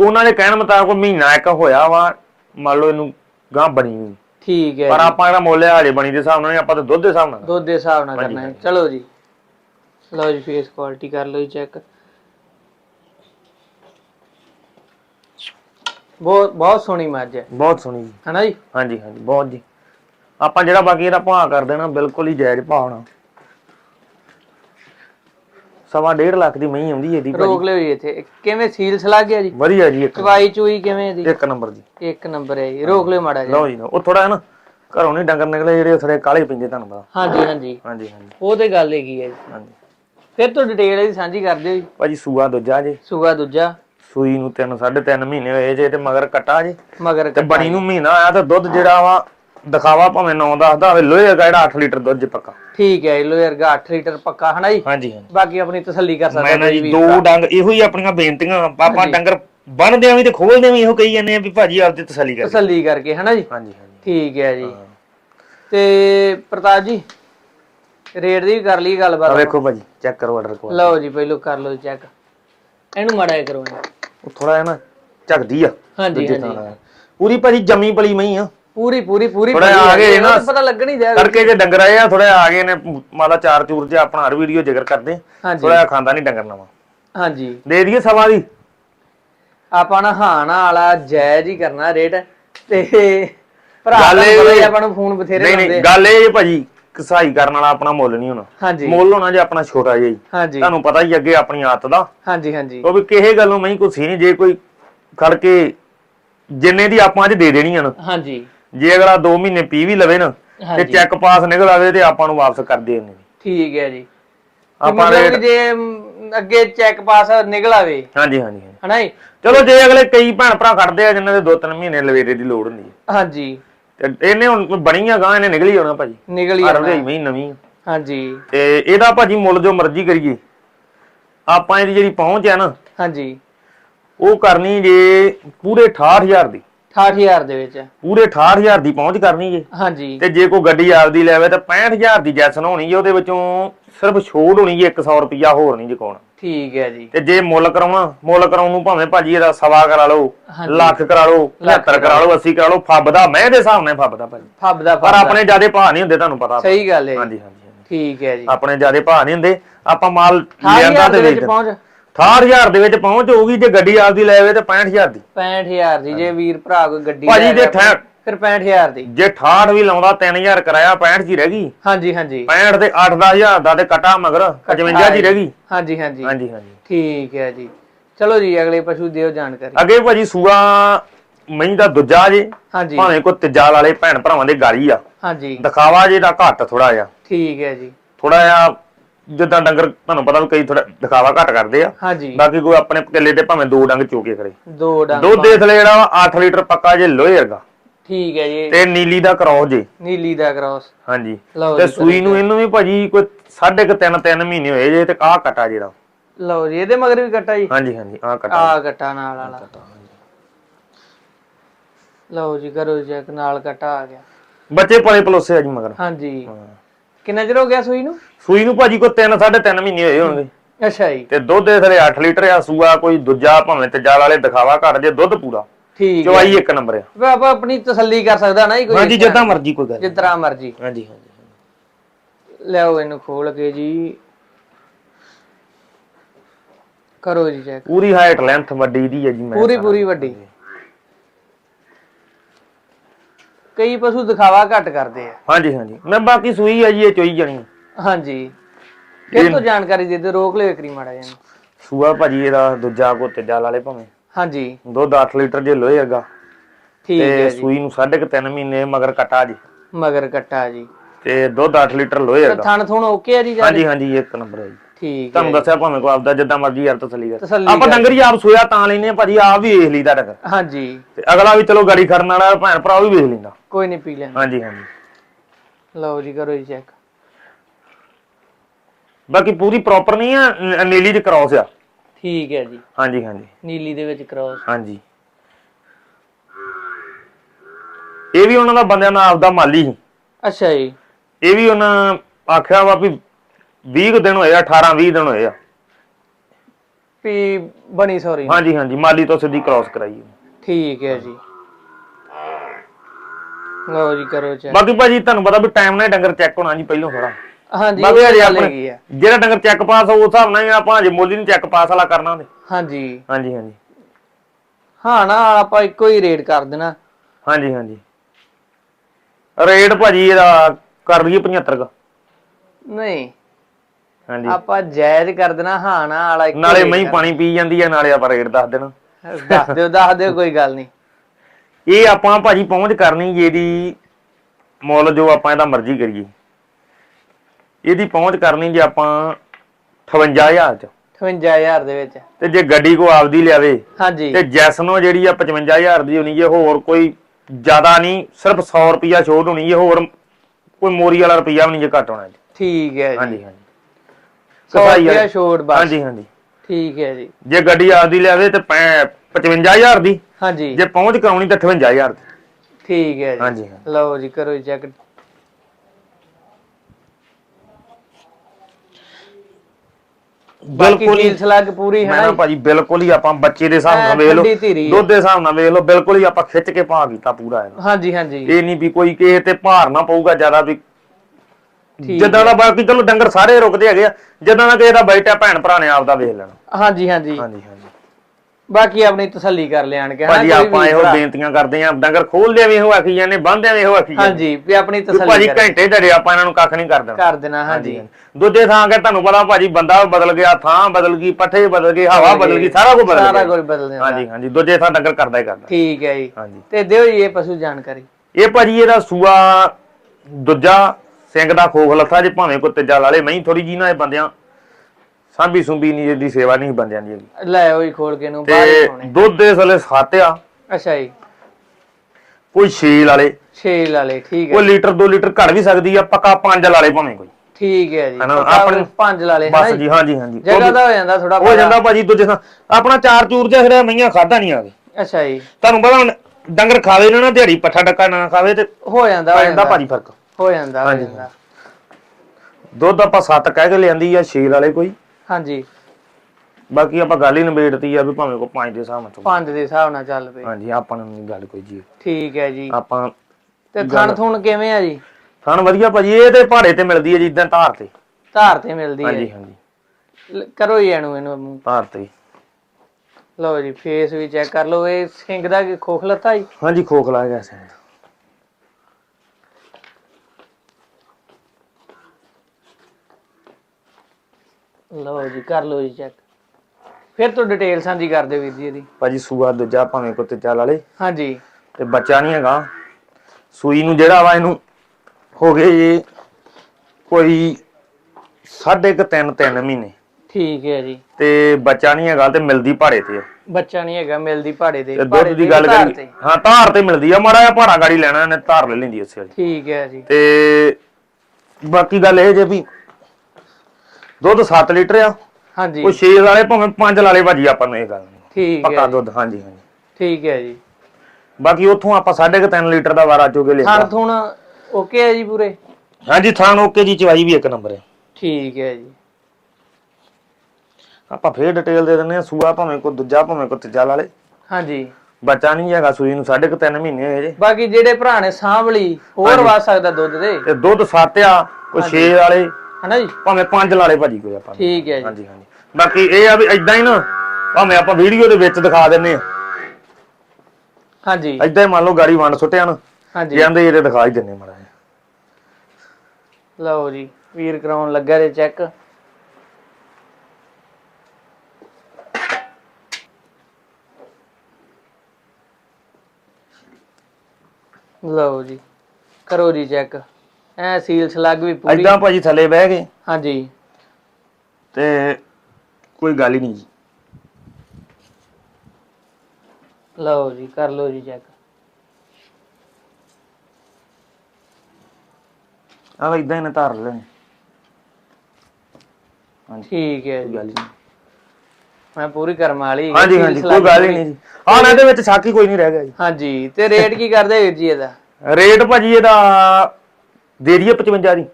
ਉਹਨਾਂ ਦੇ ਕਹਿਣ ਮੁਤਾਬਕ ਮਹੀਨਾ ਇੱਕ ਹੋਇਆ ਵਾ ਮੰਨ ਲਓ ਇਹਨੂੰ ਗਾਂ ਬਣੀ ਹੋਈ। ਠੀਕ ਹੈ ਪਰ ਜੀ। ਆਪਾਂ ਜਿਹੜਾ ਮੁੱਲ ਹੈ ਹਾਲੇ ਬਣੀ ਦੇ ਹਿਸਾਬ ਨਾਲ ਨਹੀਂ ਆਪਾਂ ਤਾਂ ਦੁੱਧ ਦੇ ਹਿਸਾਬ ਨਾਲ ਦੁੱਧ ਦੇ ਹਿਸਾਬ ਨਾਲ ਹਾਂਜੀ, ਕਰਨਾ ਹੈ। ਹਾਂਜੀ। ਚਲੋ ਜੀ। ਲਓ ਜੀ ਫੇਸ ਕੁਆਲਿਟੀ ਕਰ ਲਓ ਜੀ ਚੈੱਕ ਬਹੁਤ ਬਹੁਤ ਸੋਹਣੀ ਮੱਝ ਹੈ। ਬਹੁਤ ਸੋਹਣੀ ਜੀ। ਹਨਾ ਜੀ? ਹਾਂਜੀ ਹਾਂਜੀ ਬਹੁਤ ਜੀ। ਆਪਾਂ ਜਿਹੜਾ ਬਾਕੀ ਇਹਦਾ ਭਾਅ ਕਰ ਦੇਣਾ ਬਿਲਕੁਲ ਹੀ ਜਾਇਜ਼ ਭਾਅ ਹੋਣਾ। ਸਵਾ ਡੇਢ ਲੱਖ ਦੀ ਮਹੀਂ ਆਉਂਦੀ ਇਹਦੀ ਰੋਕ ਲਿਓ ਜੀ ਇੱਥੇ। ਕਿਵੇਂ ਸੀਲ ਸਲਾ ਗਿਆ ਜੀ? ਵਧੀਆ ਜੀ ਇੱਕ ਚਵਾਈ ਚੂਈ ਕਿਵੇਂ ਇਹਦੀ ਇੱਕ ਨੰਬਰ ਜੀ। ਇੱਕ ਨੰਬਰ ਹੈ ਜੀ। ਰੋਕ ਲਿਓ ਮਾੜਾ ਜੀ ਲਓ ਜੀ। ਉਹ ਥੋੜਾ ਨਾ ਘਰੋਂ ਨਹੀਂ ਡੰਗਰ ਨਿਕਲੇ ਜਿਹੜੇ ਥੋੜੇ ਕਾਲੇ ਪੈਂਦੇ ਤੁਹਾਨੂੰ ਪਤਾ। ਹਾਂਜੀ ਹਾਂਜੀ। ਹਾਂਜੀ ਹਾਂਜੀ। ਉਹ ਤੇ ਗੱਲ ਹੈਗੀ ਹੈ ਜੀ। ਹਾਂਜੀ। ਫਿਰ ਤੋਂ ਡਿਟੇਲ ਇਹਦੀ ਸਾਂਝੀ ਕਰ ਦਿਓ ਜੀ। ਭਾਜੀ ਸੂਆ ਦੂਜਾ ਜੇ। ਸੂਆ ਦੂਜਾ। ਸੂਈ ਨੂੰ ਤਿੰਨ ਸਾਢੇ ਤਿੰਨ ਮਹੀਨੇ ਹੋਏ ਜੇ ਤੇ ਮਗਰ ਕੱਟਾ ਜੇ। ਮਗਰ ਤੇ ਬਣੀ ਨੂੰ ਮਹੀਨਾ ਆਇਆ ਤੇ ਦੁੱਧ ਜਿਹੜਾ ਵਾ ਦਿਖਾਵਾ ਭਾਵੇਂ 9 10 ਦਾ ਹੋਵੇ ਲੋਹੇ ਦਾ ਜਿਹੜਾ 8 ਲੀਟਰ ਦੁੱਧ ਪੱਕਾ। ਠੀਕ ਹੈ ਲੋ ਵਰਗਾ 8 ਲੀਟਰ ਪੱਕਾ ਹਨਾ ਜੀ? ਹਾਂਜੀ ਹਾਂਜੀ। ਬਾਕੀ ਆਪਣੀ ਤਸੱਲੀ ਕਰ ਮੈਂ ਸਕਦੇ ਨਾ ਜੀ ਦੋ। ਡੰਗ ਇਹੋ ਹੀ ਆਪਣੀਆਂ ਬੇਨਤੀਆਂ ਆਪਾਂ। ਡੰਗਰ ਬੰਨਦੇ ਆਂ ਵੀ ਤੇ ਖੋਲਦੇ ਆਂ ਵੀ ਇਹੋ ਕਹੀ ਜਾਂਦੇ ਆ ਵੀ ਭਾਜੀ ਆਪਦੀ ਤਸੱਲੀ ਕਰ ਤਸੱਲੀ ਕਰਕੇ ਹਨਾ ਜੀ? ਹਾਂਜੀ ਹਾਂਜੀ। ਠੀਕ ਹੈ ਜੀ। ਤੇ ਪ੍ਰਤਾਪ ਜੀ ਰੇਟ ਦੀ ਵੀ ਕਰ ਲਈ ਆ ਗੱਲਬਾਤ ਵੇਖੋ ਭਾਜੀ ਚੈੱਕ ਕਰੋ ਆਰਡਰ ਕੋਲ। ਲਓ ਜੀ ਪਹਿਲੋ ਕਰ ਲਓ ਚੈੱਕ। ਇਹਨੂੰ ਮਾੜਾ ਕਰੋ ਜੀ। ਉਹ ਥੋੜਾ ਜਿਹਾ ਨਾ ਝਕਦੀ ਆ ਹਾਂਜੀ ਦੂਜੇ ਹਾਂਜੀ। ਨਾਲ। ਪੂਰੀ ਭਾਜੀ ਜੰਮੀ ਪਲੀ ਮਈ ਆ। ਪੂਰੀ ਪੂਰੀ ਪੂਰੀ ਥੋੜ੍ਹਾ ਆ। ਗਏ ਹੈ, ਨਾ। ਉਹ ਤਾਂ ਪਤਾ ਲੱਗਣ ਹੀ ਦਿਆ ਤੜਕੇ ਜੇ ਡੰਗਰ ਆਏ ਆ ਥੋੜਾ ਆ ਗਏ ਨੇ ਮਾਲਾ ਚਾਰ ਚੂਰ ਜੇ ਆਪਣਾ ਹਰ ਵੀਡੀਓ ਜ਼ਿਕਰ ਕਰਦੇ ਹਾਂਜੀ। ਥੋੜਾ ਖਾਂਦਾ ਨਹੀਂ ਡੰਗਰ ਨਵਾਂ। ਹਾਂਜੀ। ਦੇ ਦਈਏ ਸਵਾ ਦੀ। ਆਪਾਂ ਨਾ ਹਾਣਾ ਵਾਲਾ ਜਾਇਜ਼ ਹੀ ਕਰਨਾ ਰੇਟ। ਤੇ ਭਰਾ ਗੱਲ ਤੁਹਾਨੂੰ ਇਹ- ਪਤਾ ਹੀ ਆ, ਆਪਾਂ ਨੂੰ ਫੋਨ ਬਥੇਰੇ ਨਹੀਂ ਲਾਉਂਦੇ ਨਹੀਂ ਗੱਲ ਇਹ ਹੈ ਭਾਜੀ ਕਸਾਈ ਕਰਨ ਵਾਲਾ ਆਪਣਾ ਮੁੱਲ ਨਹੀਂ ਹੋਣਾ। ਹਾਂਜੀ। ਮੁੱਲ ਹੋਣਾ ਜੇ ਆਪਣਾ ਛੋਟਾ ਜਿਹਾ ਹੀ। ਹਾਂਜੀ। ਤੁਹਾਨੂੰ ਪਤਾ ਹੀ ਅੱਗੇ ਆਪਣੀ ਆਦਤ ਦਾ। ਹਾਂਜੀ ਹਾਂਜੀ। ਉਹ ਵੀ ਕਿਸੇ ਗੱਲੋਂ ਮੈਂ ਕੁਛ ਨਹੀਂ ਜੇ ਕੋਈ ਖੜ ਕੇ ਜਿੰਨੇ ਦੀ ਆਪਾਂ ਅੱਜ ਦੇ ਦੇਣੀ ਆ ਨਾ ਹਾਂਜੀ। ਜੇ ਅਗਲਾ 2 ਮਹੀਨੇ ਪੀ ਵੀ ਲਵੇ ਨਾ ਤੇ ਚੈੱਕ ਪਾਸ ਨਿਕਲ ਆਵੇ ਤੇ ਆਪਾਂ ਨੂੰ ਵਾਪਸ ਕਰ ਦੇ ਨੇ। ਠੀਕ ਹੈ ਜੀ। ਆਪਾਂ ਜੇ ਅੱਗੇ ਚੈੱਕ ਪਾਸ ਨਿਕਲ ਆਵੇ। ਹਾਂਜੀ ਹਾਂਜੀ। ਜੀ? ਚਲੋ ਜੇ ਅਗਲੇ ਕਈ ਭੈਣ ਭਰਾ ਖੜਦੇ ਆ ਜਿਨ੍ਹਾਂ ਦੇ 2-3 ਮਹੀਨੇ ਲਵੇਰੇ ਦੀ ਲੋੜ ਹੁੰਦੀ ਹੈ। ਹਾਂਜੀ। ਤੇ ਇਹਨੇ ਹੁਣ ਬਣੀਆਂ ਗਾਂ ਇਹਨੇ ਨਿਕਲੀ ਆਉਣਾ ਭਾਜੀ। ਨਿਕਲ ਆਉਣਾ। ਰਹੀ ਮਹੀਂ ਨਵੀਂ ਹਾਂਜੀ। ਤੇ ਇਹਦਾ ਭਾਜੀ ਮੁੱਲ ਜੋ ਮਰਜ਼ੀ ਕਰੀਏ। ਆਪਾਂ ਇਹਦੀ ਜਿਹੜੀ ਪਹੁੰਚ ਹੈ ਨਾ ਹਾਂਜੀ। ਉਹ ਕਰਨੀ ਜੇ ਪੂਰੇ 68000 ਦੀ। 68000 ਦੇ ਵਿੱਚ। ਪੂਰੇ 68000 ਦੀ ਪਹੁੰਚ ਕਰਨੀ ਜੇ। ਹਾਂਜੀ। ਤੇ ਜੇ ਕੋਈ ਗੱਡੀ ਆਪਦੀ ਲੈਵੇ ਤਾਂ 65000 ਦੀ ਜੈਸਨ ਹੋਣੀ ਜੇ ਉਹਦੇ ਵਿੱਚੋਂ ਸਿਰਫ ਛੋੜ ਹੋਣੀ ਜੇ 100 ਰੁਪਿਆ ਹੋਰ ਨਹੀਂ ਜਕਾਉਣਾ ਠੀਕ ਹੈ ਜੀ। ਤੇ ਜੇ ਮੁੱਲ ਕਰਾਉਣਾ ਮੁੱਲ ਕਰਾਉਣ ਨੂੰ ਭਾਵੇਂ ਭਾਜੀ ਇਹਦਾ ਸਵਾ ਕਰਾ ਲਓ। ਲੱਖ ਕਰਾ ਲਓ 75 ਕਰਾ ਲਓ 80 ਕਰਾ ਲਓ ਫੱਬਦਾ ਮੈਂ ਦੇ ਹਿਸਾਬ ਨਾਲ ਭਾਜੀ। ਫੱਬ ਦਾ ਪਰ ਫੱਬ ਦਾ। ਆਪਣੇ ਜਿਆਦੇ ਭਾਅ ਨਹੀਂ ਹੁੰਦੇ ਤੁਹਾਨੂੰ ਪਤਾ ਸਹੀ ਗੱਲ ਹੈ। ਹਾਂਜੀ ਹਾਂਜੀ। ਠੀਕ ਹੈ ਜੀ। ਆਪਣੇ ਜਿਆਦੇ ਭਾਅ ਨਹੀਂ ਹੁੰਦੇ ਆਪਾਂ ਮਾਲ 68000 ਲਿਆਂਦਾ ਦੇ ਵਿੱਚ ਪਹੁੰਚ। 68000 ਦੇ ਵਿੱਚ ਪਹੁੰਚ ਹੋਊਗੀ ਜੇ ਗੱਡੀ ਆਪਦੀ ਲੈਵੇ ਤੇ 65000 ਦੀ। 65000 ਦੀ ਜੇ ਵੀਰ ਭਰਾ ਕੋਈ ਗੱਡੀ ਭਾਜੀ ਜੇ ਫਿਰ 65000 ਦੀ। ਜੇ 68 ਵੀ ਲਾਉਂਦਾ 3000 ਕਰਾਇਆ 65 ਜੀ ਰਹਿ ਗਈ। ਹਾਂਜੀ ਹਾਂਜੀ। 65 ਤੇ 8-10000 ਦਾ ਤੇ ਕਟਾ ਮਗਰ 55 ਜੀ ਰਹਿ ਗਈ। ਹਾਂਜੀ ਹਾਂਜੀ। ਹਾਂਜੀ ਹਾਂਜੀ। ਠੀਕ ਹੈ ਜੀ। ਚਲੋ ਜੀ ਅਗਲੇ ਪਸ਼ੂ ਦਿਓ ਜਾਣਕਾਰੀ। ਅੱਗੇ ਭਾਜੀ ਸੂਆ ਮਹੀਂ ਦਾ ਦੂਜਾ ਜੇ ਹਾਂਜੀ। ਭਾਵੇਂ ਕੋ ਤਜਾਲ ਵਾਲੇ ਭੈਣ ਭਰਾਵਾਂ ਦੇ ਗਾਲੀ ਆ। ਹਾਂਜੀ। ਦਿਖਾਵਾ ਜੇ ਦਾ ਘੱਟ ਥੋੜਾ ਜਿਹਾ। ਠੀਕ ਹੈ ਜੀ। ਥੋੜਾ ਜਿਹਾ ਜਿੱਦਾਂ ਡੰਗਰ ਤੁਹਾਨੂੰ ਪਤਾ ਵੀ ਕਈ ਥੋੜਾ ਦਿਖਾਵਾ ਘੱਟ ਕਰਦੇ ਆ। ਹਾਂਜੀ। ਬਾਕੀ ਕੋਈ ਆਪਣੇ ਕਿੱਲੇ ਤੇ ਭਾਵੇਂ ਦੋ ਡੰਗ ਚੋਕੇ ਕਰੇ ਦੋ ਡੰਗ ਦੁੱਧ ਦੇ ਥਲੇ ਜਿਹੜਾ ਵਾ 8 ਲੀਟਰ ਪੱਕਾ ਜੇ ਲੋਹੇ ਵਰਗਾ। ਠੀਕ ਹੈ ਜੀ। ਤੇ ਨੀਲੀ ਦਾ ਕਰਾਓ ਜੇ। ਨੀਲੀ ਦਾ ਕ੍ਰਾਸ ਹਾਂਜੀ। ਲਓ ਤੇ ਜੀ ਸੂਈ ਨੂੰ ਇਹਨੂੰ ਵੀ ਭਾਜੀ ਕੋਈ ਸਾਢੇ ਕੁ ਤਿੰਨ ਤਿੰਨ ਮਹੀਨੇ ਹੋਏ ਜੇ ਤੇ ਆਹ ਕਟਾ ਜਿਹੜਾ। ਲਓ ਜੀ ਇਹਦੇ ਮਗਰ ਵੀ ਕੱਟਾ ਜੀ। ਹਾਂਜੀ ਹਾਂਜੀ ਆਹ ਕਟਾ। ਆ ਕੱਟਾ ਨਾਲ ਵਾਲਾ। ਲਓ ਜੀ ਕਰੋ ਚੈੱਕ ਨਾਲ ਕੱਟਾ ਆ ਗਿਆ। ਬੱਚੇ ਪਲੇ ਪਲੋਸੇ ਆ ਜੀ ਮਗਰ। ਹਾਂਜੀ। ਕਿੰਨਾ ਚਿਰ ਹੋ ਗਿਆ ਸੂਈ ਨੂੰ? ਸੂਈ ਨੂੰ ਭਾਜੀ ਕੋਈ ਤਿੰਨ ਸਾਢੇ ਤਿੰਨ ਮਹੀਨੇ ਹੋਏ ਹੋਣਗੇ। ਅੱਛਾ ਜੀ। ਤੇ ਦੁੱਧ ਦੇ ਥਲੇ 8 ਲੀਟਰ ਆ ਸੂਆ ਕੋਈ ਦੂਜਾ ਭਾਵੇਂ ਤਜਾਲ ਵਾਲੇ ਦਿਖਾਵਾ ਘੱਟ ਜੇ ਦੁੱਧ ਪੂਰਾ। ਠੀਕ ਹੈ। ਚਵਾਈ ਇੱਕ ਨੰਬਰ ਆ। ਵੀ ਆਪਾਂ ਆਪਣੀ ਤਸੱਲੀ ਕਰ ਸਕਦਾ ਨਾ ਜੀ ਕੋਈ ਹਾਂਜੀ। ਜਿੱਦਾਂ ਮਰਜ਼ੀ ਕੋਈ ਗੱਲ। ਜਿਸ ਤਰ੍ਹਾਂ ਮਰਜ਼ੀ। ਹਾਂਜੀ ਹਾਂਜੀ। ਲਿਆਓ ਇਹਨੂੰ ਖੋਲ ਕੇ ਜੀ। ਕਰੋ ਜੀ ਚੈੱਕ ਪੂਰੀ ਹਾਈਟ ਲੈਂਥ ਵੱਡੀ ਦੀ ਹੈ ਜੀ ਮੈਂ ਪੂਰੀ ਪੂਰੀ ਵੱਡੀ। ਕਈ ਪਸ਼ੂ ਦਿਖਾਵਾ ਘੱਟ ਕਰਦੇ ਆ। ਹਾਂਜੀ ਹਾਂਜੀ। ਮੈਂ ਬਾਕੀ ਸੂਈ ਹੈ ਜੀ ਇਹ ਚੋਈ ਜਾਣੀ ਹਾਂਜੀ। ਕਿਹ ਤੋਂ ਜਾਣਕਾਰੀ ਦੇ ਦਿਓ? ਰੋਕ ਲਿਓ ਇਕਰੀ ਮਾੜਾ ਜਿਹਾ ਸੂਆ ਭਾਜੀ ਇਹਦਾ ਦੂਜਾ ਕੋ ਤਜਾਲ ਵਾਲੇ ਭਾਵੇਂ। ਹਾਂਜੀ। ਦੁੱਧ 8 ਲੀਟਰ ਜੇ ਲੋਹੇ ਵਰਗਾ। ਠੀਕ ਹੈ ਤੇ ਜੀ। ਸੂਈ ਨੂੰ ਸਾਢੇ ਕੁ ਤਿੰਨ ਮਹੀਨੇ ਮਗਰ ਕਟਾ ਜੀ। ਮਗਰ ਕੱਟਾ ਜੀ। ਤੇ ਦੁੱਧ 8 ਲੀਟਰ ਤੇ ਵਰਗਾ। ਥਣ ਥੁਣ ਓਕੇ ਆ ਜੀ ਹਾਂਜੀ ਹਾਂਜੀ ਇੱਕ ਨੰਬਰ ਹੈ ਜੀ। ਠੀਕ ਹੈ ਤੁਹਾਨੂੰ ਦੱਸਿਆ ਭਾਵੇਂ ਕੋ ਆਪਦਾ ਜਿੱਦਾਂ ਮਰਜ਼ੀ ਯਾਰ ਤਸੱਲੀ ਕਰ। ਤਸੱਲੀ ਆਪਾਂ ਕਰ। ਡੰਗਰ ਹੀ ਆਪ ਸੋਇਆ ਤਾਂ ਲੈਨੇ ਆ ਭਾਜੀ ਆਪ ਵੀ ਵੇਖ ਲਈਦਾ ਡੰਗਰ। ਹਾਂਜੀ। ਤੇ ਅਗਲਾ ਵੀ ਚਲੋ ਗਾੜੀ ਕਰਨ ਵਾਲਾ ਭੈਣ ਭਰਾ ਉਹ ਵੀ ਵੇਖ ਲੈਂਦਾ। ਕੋਈ ਨਹੀਂ ਪੀ ਲੈਣਾ ਹਾਂਜੀ ਹਾਂਜੀ। ਲਓ ਜੀ ਕਰੋ ਜੀ ਚੈੱਕ ਬਾਕੀ ਪੂਰੀ ਪ੍ਰੋਪਰ ਨਹੀਂ ਆ ਨ- ਨੀਲੀ ਚ ਕ੍ਰਾਸ ਆ। ਠੀਕ ਹੈ ਜੀ। ਹਾਂਜੀ ਹਾਂਜੀ। ਨੀਲੀ ਦੇ ਵਿੱਚ ਕ੍ਰਾਸ ਹਾਂਜੀ। ਇਹ ਵੀ ਉਹਨਾਂ ਦਾ ਬੰਦਿਆਂ ਦਾ ਆਪਦਾ ਮਾਲੀ ਸੀ। ਅੱਛਾ ਜੀ। ਇਹ ਵੀ ਉਹਨਾਂ ਆਖਿਆ ਵਾ ਵੀ 20 ਕੁ ਦਿਨ ਹੋਏ ਆ 18 20 ਦਿਨ ਹੋਏ ਆ। ਵੀ ਬਣੀ ਸੌਰੀ ਹਾਂਜੀ ਹਾਂਜੀ ਮਾਲੀ ਤੋਂ ਸਿੱਧੀ ਕ੍ਰਾਸ ਕਰਾਈ ਠੀਕ ਹੈ ਜੀ। ਲਓ ਜੀ ਕਰੋ ਚੈੱਕ ਬਾਕੀ ਭਾਜੀ ਤੁਹਾਨੂੰ ਪਤਾ ਵੀ ਟਾਈਮ ਨਾਲ ਹੀ ਡੰਗਰ ਚੈੱਕ ਹੋਣਾ ਜੀ ਪਹਿਲੋਂ ਥੋੜਾ ਹਾਂਜੀ ਬਾਕੀ ਹਜੇ ਆਪਣੇ ਹੈਗੀ ਆ। ਜਿਹੜਾ ਡੰਗਰ ਚੈੱਕ ਪਾਸ ਹੋ ਉਸ ਹਿਸਾਬ ਨਾਲ ਹੀ ਆਪਾਂ ਹਜੇ ਮੋਲੀ ਨੂੰ ਚੈੱਕ ਪਾਸ ਵਾਲਾ ਕਰਨਾ ਉਹਦੇ। ਹਾਂਜੀ। ਹਾਂਜੀ ਹਾਂਜੀ। ਹਾਂ ਨਾ ਆਪਾਂ ਇੱਕੋ ਹੀ ਰੇਟ ਕਰ ਦੇਣਾ। ਹਾਂਜੀ ਹਾਂਜੀ। ਰੇਟ ਭਾਜੀ ਇਹਦਾ ਕਰ ਲਈਏ 75 ਦਾ ਨਹੀਂ। ਹਾਂਜੀ। ਆਪਾਂ ਜਾਇਜ਼ ਕਰ ਦੇਣਾ ਹਾਂ ਨਾ ਵਾਲਾ ਇੱਕੋ ਨਾਲੇ rate ਮਹੀਂ ਕਰ- ਪਾਣੀ ਪੀ ਜਾਂਦੀ ਆ ਨਾਲੇ ਆਪਾਂ ਰੇਟ ਦੱਸ ਦੇਣਾ। ਦੱਸ ਦਿਓ ਦੱਸ ਦਿਓ ਕੋਈ ਗੱਲ ਨਹੀਂ। ਇਹ ਆਪਾਂ ਭਾਜੀ ਪਹੁੰਚ ਕਰਨੀ ਜੀ ਇਹਦੀ ਮੁੱਲ ਜੋ ਆਪਾਂ ਇਹਦਾ ਮਰਜ਼ੀ ਕਰੀਏ। ਇਹਦੀ ਪਹੁੰਚ ਕਰਨੀ ਜੇ ਆਪਾਂ 58000 ਚ। 58000 ਦੇ ਵਿੱਚ। ਤੇ ਜੇ ਗੱਡੀ ਕੋ ਆਪਦੀ ਲਿਆਵੇ ਹਾਂਜੀ। ਤੇ ਜੈਸਨੋ ਜਿਹੜੀ ਆ 55000 ਦੀ ਹੋਣੀ ਜੇ ਹੋਰ ਕੋਈ ਜ਼ਿਆਦਾ ਨਹੀਂ ਸਿਰਫ 100 ਰੁਪਿਆ ਛੋਟ ਹੋਣੀ ਜੇ ਹੋਰ ਕੋਈ ਮੋਰੀ ਵਾਲਾ ਰੁਪਿਆ ਵੀ ਨਹੀਂ ਜੇ ਘੱਟ ਹੋਣਾ ਜੀ। ਠੀਕ ਹੈ ਜੀ। ਹਾਂਜੀ ਹਾਂਜੀ। 100 ਕਸਾਈ ਰੁਪਇਆ ਵਾਲੀ। ਛੋਟ ਬਸ। ਹਾਂਜੀ ਹਾਂਜੀ। ਠੀਕ ਹੈ ਜੀ। ਜੇ ਗੱਡੀ ਆਪਦੀ ਲਿਆਵੇ ਤੇ ਪੈ- 55000 ਦੀ। ਹਾਂਜੀ। ਜੇ ਪਹੁੰਚ ਕਰਾਉਣੀ ਤਾਂ 58000 ਦੀ। ਠੀਕ ਹੈ ਜੀ। ਹਾਂਜੀ। ਲਓ ਜੀ ਕਰੋ ਜੀ ਚੈੱਕ ਬਾਕੀ ਬਿਲਕੁਲ ਹੀ ਸਲੱਗ ਪੂਰੀ ਹੈ ਮੈਂ ਨਾ ਨਾ ਭਾਜੀ ਬਿਲਕੁਲ ਹੀ ਆਪਾਂ ਬੱਚੇ ਦੇ ਹਿਸਾਬ ਨਾਲ ਐਂ ਵੇਖ ਠੰਡੀ ਧੀਰੀ ਲਓ ਹੈ। ਦੁੱਧ ਦੇ ਹਿਸਾਬ ਨਾਲ ਵੇਖ ਲਓ ਬਿਲਕੁਲ ਹੀ ਆਪਾਂ ਖਿੱਚ ਕੇ ਭਾਅ ਕੀਤਾ ਪੂਰਾ ਇਹਦਾ। ਹਾਂਜੀ ਹਾਂਜੀ। ਇਹ ਨਹੀਂ ਵੀ ਕੋਈ ਕਿਸੇ ਤੇ ਭਾਰ ਨਾ ਪਊਗਾ ਜ਼ਿਆਦਾ ਵੀ। ਠੀਕ ਜਿੱਦਾਂ ਦਾ ਬਾਕੀ ਚਲੋ ਡੰਗਰ ਸਾਰੇ ਰੁਕਦੇ ਹੈਗੇ ਆ ਜਿੱਦਾਂ ਦਾ ਕਿਸੇ ਦਾ ਬੈਠਾ ਭੈਣ ਭਰਾ ਨੇ ਆਪਦਾ ਵੇਖ ਲੈਣਾ। ਹਾਂਜੀ। ਹਾਂਜੀ ਹਾਂਜੀ। ਬਾਕੀ ਆਪਣੀ ਤਸੱਲੀ ਕਰ ਲਿਆਣ ਕੇ ਭਾਜੀ ਆਪਾਂ ਇਹੋ। ਬੇਨਤੀਆਂ ਕਰਦੇ ਆ ਡੰਗਰ ਖੋਲਦੇ ਵੀ ਇਹੋ ਆਖੀ ਜਾਂਦੇ ਬੰਦਿਆਂ ਵੀ ਇਹੋ ਆਖੀ ਜਾਂਦੇ। ਹਾਂਜੀ ਵੀ ਆਪਣੀ ਤਸੱਲੀ ਭਾਜੀ ਘੰਟੇ ਡਰੇ ਆਪਾਂ ਇਹਨਾਂ ਨੂੰ ਕੱਖ ਨਹੀਂ ਕਰ ਦੇਣਾ। ਕਰ ਦੇਣਾ ਹਾਂਜੀ। ਦੂਜੇ ਥਾਂ ਕੇ ਤੁਹਾਨੂੰ ਪਤਾ ਭਾਜੀ ਬੰਦਾ ਬਦਲ ਗਿਆ ਥਾਂ ਬਦਲ ਗਈ ਪੱਠੇ ਬਦਲ ਗਏ ਹਵਾ ਬਦਲ ਗਈ ਸਾਰਾ ਕੁਝ ਬਦਲ ਗਿਆ। ਸਾਰਾ ਕੁਝ ਬਦਲ ਜਾਂਦਾ। ਹਾਂਜੀ ਹਾਂਜੀ ਦੂਜੇ ਥਾਂ ਡੰਗਰ ਕਰਦਾ ਹੀ ਕਰਦਾ। ਠੀਕ ਹੈ ਜੀ। ਹਾਂਜੀ। ਤੇ ਦਿਓ ਜੀ ਇਹ ਪਸ਼ੂ ਜਾਣਕਾਰੀ। ਇਹ ਭਾਜੀ ਇਹਦਾ ਸੂਆ ਦੂਜਾ ਸਿੰਘ ਦਾ ਖੋਖ ਲੱਥਾ ਜੇ ਭਾਵੇਂ ਕੋਈ ਤੇਜਾ ਲਾਲੇ ਮੈਂ ਥੋੜੀ ਜੀ ਨਾ ਇਹ ਬੰਦਿਆਂ ਸਾਂਭੀ ਸੁੰਭੀ ਨਹੀਂ ਦੀ ਸੇਵਾ ਨਹੀਂ ਬੰਦਿਆਂ ਦੀ ਹੈਗੀ। ਲੈ ਉਹ ਹੀ ਖੋਲ ਕੇ ਨੂੰ ਬਾਹਰ ਹੀ ਤੇ ਪਾਉਣੇ। ਦੁੱਧ ਦੇ ਸਲੇ ਸੱਤ ਆ। ਅੱਛਾ ਜੀ। ਕੋਈ ਛੇ ਵਾਲੇ। ਛੇ ਵਾਲੇ ਠੀਕ ਹੈ। ਕੋਈ ਲੀਟਰ 2 ਲੀਟਰ ਘੜ ਵੀ ਸਕਦੀ ਆ ਪੱਕਾ ਪੰਜ ਵਾਲੇ ਭਾਵੇਂ ਕੋਈ। ਠੀਕ ਹੈ ਜੀ ਹਨਾ, ਆਪਣੇ- ਪੰਜ ਵਾਲੇ ਬਸ ਜੀ? ਹਾਂਜੀ ਹਾਂਜੀ ਜਗ੍ਹਾ ਦਾ ਹੋ ਜਾਂਦਾ ਥੋੜਾ ਹੋ ਜਾਂਦਾ ਭਾਜੀ ਦੂਜੇ ਥਾਂ। ਆਪਣਾ ਚਾਰ ਚੂਰ ਜਿਹਾ ਫਿਰ ਮਈਆਂ ਖਾਦਾ ਨਹੀਂ ਆ ਗਏ ਅੱਛਾ ਜੀ। ਤੁਹਾਨੂੰ ਪਤਾ ਹੁਣ ਡੰਗਰ ਖਾਵੇ ਨਾ ਨਾ ਦਿਹਾੜੀ ਪੱਠਾ ਡੱਕਾ ਨਾ ਖਾਵੇ ਤੇ ਹੋ ਜਾਂਦਾ ਹੋ ਪੈ ਜਾਂਦਾ ਜਾਂਦਾ। ਭਾਜੀ ਫ਼ਰਕ। ਹੋ ਜਾਂਦਾ ਹੋ ਹਾਂਜੀ। ਜਾਂਦਾ। ਦੁੱਧ ਆਪਾਂ 7 ਕਹਿ ਕੇ ਲਿਆਂਦੀ ਆ 6 ਵਾਲੇ ਕੋਈ। ਹਾਂਜੀ। ਬਾਕੀ ਆਪਾਂ ਗੱਲ ਹੀ ਨਿਬੇੜਤੀ ਆ ਵੀ ਭਾਵੇਂ ਕੋ 5 ਦੇ ਹਿਸਾਬ ਨਾਲ ਚੱਲੋ। ਪੰਜ ਦੇ ਹਿਸਾਬ ਨਾਲ ਚੱਲ ਪਏ। ਹਾਂਜੀ ਆਪਾਂ ਨੂੰ ਨਹੀਂ ਗੱਲ ਕੋਈ ਜੀ। ਠੀਕ ਹੈ ਜੀ। ਆਪਾਂ ਤੇ ਥਣ ਥੁਣ ਕਿਵੇਂ ਆ ਜੀ? ਥਣ ਵਧੀਆ ਭਾਜੀ ਇਹ ਤੇ ਪਹਾੜੇ ਤੇ ਮਿਲਦੀ ਹੈ ਜਿੱਦਾਂ ਧਾਰ ਤੇ। ਧਾਰ ਤੇ ਮਿਲਦੀ ਹੈ। ਹਾਂਜੀ ਹਾਂਜੀ। ਲ- ਕਰੋ ਜੀ ਇਹਨੂੰ ਇਹਨੂੰ ਧਾਰ ਤੇ। ਲਓ ਜੀ ਫੇਸ ਵੀ ਚੈੱਕ ਕਰ ਲਓ ਇਹ ਸਿੰਗ ਦਾ ਕੀ ਖੋਖਲਤਾ ਜੀ ਹਾਂਜੀ ਖੋਖਲਾ ਗਿਆ ਸੀ ਲਓ ਜੀ ਕਰ ਲਓ ਜੀ ਚੈੱਕ ਫਿਰ ਤੋਂ ਡਿਟੇਲ ਸਾਂਝੀ ਕਰ ਦਿਓ ਵੀਰ ਜੀ ਇਹਦੀ। ਭਾਜੀ ਸੂਆ ਦੂਜਾ ਭਾਵੇਂ ਕੋ ਤੀਜਾ ਵਾਲੇ। ਹਾਂਜੀ। ਤੇ ਬੱਚਾ ਨਹੀਂ ਹੈਗਾ। ਸੂਈ ਨੂੰ ਜਿਹੜਾ ਵਾ ਇਹਨੂੰ ਹੋ ਗਏ ਜੀ ਕੋਈ ਸਾਢੇ ਕੁ ਤਿੰਨ ਤਿੰਨ ਮਹੀਨੇ। ਠੀਕ ਹੈ ਜੀ। ਤੇ ਬੱਚਾ ਨਹੀਂ ਹੈਗਾ ਤੇ ਮਿਲਦੀ ਭਾੜੇ ਤੇ। ਆ। ਬੱਚਾ ਨਹੀਂ ਹੈਗਾ ਮਿਲਦੀ ਪਹਾੜੇ ਦੇ ਤੇ ਦੁੱਧ ਦੀ ਦੇ ਗੱਲ ਕਰੀ ਤੇ। ਹਾਂ ਧਾਰ ਤੇ ਮਿਲਦੀ ਆ ਮਾੜਾ ਜਿਹਾ ਭਾੜਾ ਗਾੜੀ ਲੈਣਾ ਇਹਨੇ ਧਾਰ ਲੈ ਲੈਂਦੀ ਉਸੇ ਵਾਲੀ। ਠੀਕ ਹੈ ਜੀ। ਤੇ ਬਾਕੀ ਗੱਲ ਇਹ ਜੇ ਵੀ ਦੁੱਧ 7 ਲੀਟਰ ਆ। ਹਾਂਜੀ। ਉਹ 6 ਵਾਲੇ ਭਾਵੇਂ 5 ਵਾਲੇ ਭਾਜੀ ਆਪਾਂ ਨੂੰ ਇਹ ਗੱਲ ਨਹੀਂ। ਠੀਕ ਪੱਕਾ ਹੈ ਦੁੱਧ ਹਾਂਜੀ ਹਾਂਜੀ। ਠੀਕ ਹੈ ਜੀ। ਬਾਕੀ ਉੱਥੋਂ ਆਪਾਂ 3.5 ਲੀਟਰ ਦਾ ਵਾਰਾ ਚੋ ਕੇ ਥਣ ਲਿਆ ਥੁਣ ਓਕੇ ਹੈ ਜੀ ਪੂਰੇ? ਹਾਂਜੀ ਥਾਣ ਓਕੇ ਜੀ ਚਵਾਈ ਵੀ ਇੱਕ ਨੰਬਰ ਹੈ ਠੀਕ ਹੈ ਜੀ। ਆਪਾਂ ਫੇਰ ਡਿਟੇਲ ਦੇ ਦਿੰਦੇ ਆ ਸੂਆ ਭਾਵੇਂ ਕੋ ਦੂਜਾ ਭਾਵੇਂ ਕੋ ਤੀਜਾ ਵਾਲੇ ਹਾਂਜੀ। ਬੱਚਾ ਨਹੀਂ ਹੈਗਾ ਸੂਈ ਨੂੰ 3.5 ਮਹੀਨੇ ਹੋਏ ਜੇ। ਬਾਕੀ ਜਿਹੜੇ ਭਰਾ ਨੇ ਸਾਂਭਲੀ ਹੋਰ ਵਾ ਸਕਦਾ ਦੁੱਧ ਦੇ। ਤੇ ਦੁੱਧ 7 ਆ ਕੋਈ 6 ਵਾਲੇ ਹਨਾ ਜੀ? ਭਾਵੇਂ 5 ਵਾਲੇ ਭਾਜੀ ਕੋਈ ਆਪਾਂ ਨੂੰ। ਠੀਕ ਹੈ ਜੀ। ਹਾਂਜੀ ਹਾਂਜੀ। ਬਾਕੀ ਇਹ ਆ ਵੀ ਇਦਾਂ ਹੀ ਨਾ ਭਾਵੇਂ ਆਪਾਂ ਵੀਡੀਓ ਦੇ ਵਿੱਚ ਦਿਖਾ ਦਿੰਨੇ ਆ। ਹਾਂਜੀ। ਇਦਾਂ ਹੀ ਮੰਨ ਲਓ ਗਾੜੀ ਵੰਡ ਸੁੱਟਿਆ ਨਾ ਹਾਂਜੀ। ਜਾਂਦੇ ਇਹਦੇ ਦਿਖਾ ਹੀ ਦਿੰਨੇ ਮਾੜਾ। ਲਓ ਜੀ ਵੀਰ ਕਰਾਉਣ ਲੱਗਾ ਜੇ ਚੈੱਕ ਲਓ ਜੀ ਕਰੋ ਜੀ ਚੈੱਕ ਐ ਸੀਲ ਸਲੱਗ ਵੀ ਪੂਰੀ। ਏਦਾਂ ਭਾਜੀ ਥੱਲੇ ਬਹਿ ਗਏ। ਹਾਂਜੀ। ਤੇ ਕੋਈ ਗੱਲ ਹੀ ਨਹੀਂ ਜੀ। ਲਓ ਜੀ ਕਰ ਲਓ ਜੀ ਚੈੱਕ ਆਹ ਇਦਾਂ ਹੀ ਨਾ ਧਾਰ ਲੈਣੇ। ਹਾਂਜੀ ਠੀਕ ਹੈ ਕੋਈ ਜੀ। ਗੱਲ ਹੀ ਨਹੀਂ। ਮੈਂ ਪੂਰੀ ਕਰਮ ਵਾਲੀ ਹਾਂਜੀ ਹਾਂਜੀ ਕੋਈ ਗੱਲ ਹੀ। ਨਹੀਂ ਜੀ। ਆਹ ਨਾ ਇਹਦੇ ਵਿੱਚ ਸਾਕੀ ਕੋਈ ਨਹੀਂ ਰਹਿ ਗਿਆ ਜੀ। ਹਾਂਜੀ ਤੇ ਰੇਟ ਕੀ ਕਰਦੇ ਵੀਰ ਜੀ ਇਹਦਾ? ਰੇਟ ਭਾਜੀ ਇਹਦਾ ਦੇ ਦਈਏ 55 ਦੀ।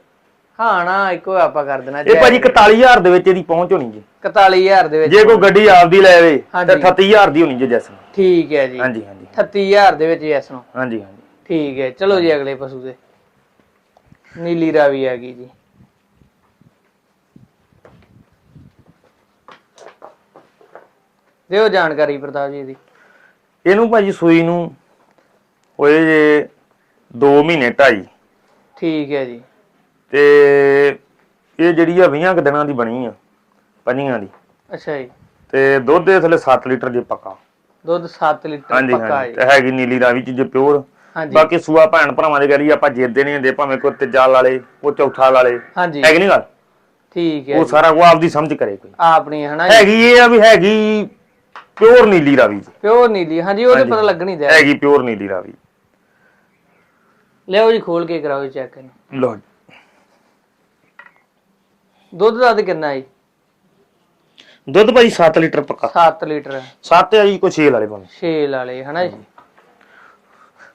ਹਾਂ ਨਾ ਇੱਕੋ ਆਪਾਂ ਕਰ ਦੇਣਾ ਇਹ ਭਾਜੀ 41000 ਦੇ ਵਿੱਚ ਇਹਦੀ ਪਹੁੰਚ ਹੋਣੀ ਜੀ। 41000 ਦੇ ਵਿੱਚ ਜੇ ਕੋਈ ਗੱਡੀ ਆਪਦੀ ਲੈ ਵੇ ਤੇ ਹਾਂਜੀ। 38000 ਦੀ ਹੋਣੀ ਜੀ ਜੈਸ ਠੀਕ ਹੈ ਜੀ। ਹਾਂਜੀ ਹਾਂਜੀ। 38000 ਦੇ ਵਿੱਚ ਨੂੰ। ਹਾਂਜੀ ਹਾਂਜੀ। ਠੀਕ ਹੈ ਚਲੋ ਜੀ ਅਗਲੇ ਪਸ਼ੂ ਦੇ। ਨੀਲੀ ਰਾਵੀ ਆ ਗਈ ਜੀ। ਦਿਓ ਜਾਣਕਾਰੀ ਪ੍ਰਤਾਪ ਜੀ ਦੀ। ਇਹਨੂੰ ਭਾਜੀ ਸੂਈ ਨੂੰ ਹੋਏ ਜੇ 2 ਮਹੀਨੇ ਢਾਈ। ਠੀਕ ਹੈ ਜੀ। ਤੇ ਇਹ ਜਿਹੜੀ ਆ 20 ਕੁ ਦਿਨਾਂ ਦੀ ਬਣੀ ਆ ਪੰਜੀਆਂ ਦੀ। ਅੱਛਾ ਜੀ। ਤੇ ਦੁੱਧ ਦੇ ਥੱਲੇ 7 ਲੀਟਰ ਜੇ ਪੱਕਾ। ਦੁੱਧ 7 ਲੀਟਰ ਹਾਂਜੀ ਪੱਕਾ ਹਾਂਜੀ ਤੇ ਹੈਗੀ ਨੀਲੀ ਰਾਵੀ ਚ ਜੇ ਪਿਓਰ। ਹਾਂਜੀ। ਬਾਕੀ ਸੂਆ ਭੈਣ ਭਰਾਵਾਂ ਦੇ ਗਰੀ ਆਪਾਂ ਜਿੱਦੇ ਨਹੀਂ ਹੁੰਦੇ ਭਾਵੇਂ ਕੋਈ ਤੀਜਾ ਵਾਲੇ ਉਹ ਚੌਥਾ ਵਾਲੇ ਹਾਂਜੀ। ਹੈਗੀ ਨਹੀਂ ਗੱਲ? ਠੀਕ ਹੈ ਉਹ ਜੀ। ਸਾਰਾ ਉਹ ਆਪਦੀ ਸਮਝ ਕਰੇ ਕੋਈ। ਆਪਣੀ ਹਨਾ ਜੀ। ਹੈਗੀ ਇਹ ਆ ਵੀ ਹੈਗੀ ਪਿਓਰ ਨੀਲੀ ਰਾਵੀ। ਜੀ ਪਿਓਰ ਨੀਲੀ ਹਾਂਜੀ ਉਹਦੇ ਹਾਂਜੀ। ਪਤਾ ਲੱਗਣੀ ਹੈਗੀ ਪਿਓਰ ਨੀਲੀ ਰਾਵੀ। ਲਿਆਓ ਜੀ ਖੋਲ ਕੇ ਕਰਾਓ ਚੈੱਕ ਇਹਨੂੰ। ਲੋ ਦੁੱਧ ਦਾ ਤੇ ਕਿੰਨਾ ਜੀ? ਦੁੱਧ ਭਾਈ 7 ਲੀਟਰ ਪੱਕਾ। 7 ਲੀਟਰ। 7 ਆ ਜੀ ਕੋਈ 6 ਵਾਲੇ ਭਾਵੇਂ। ਛੇ ਵਾਲੇ ਹਨਾ ਜੀ?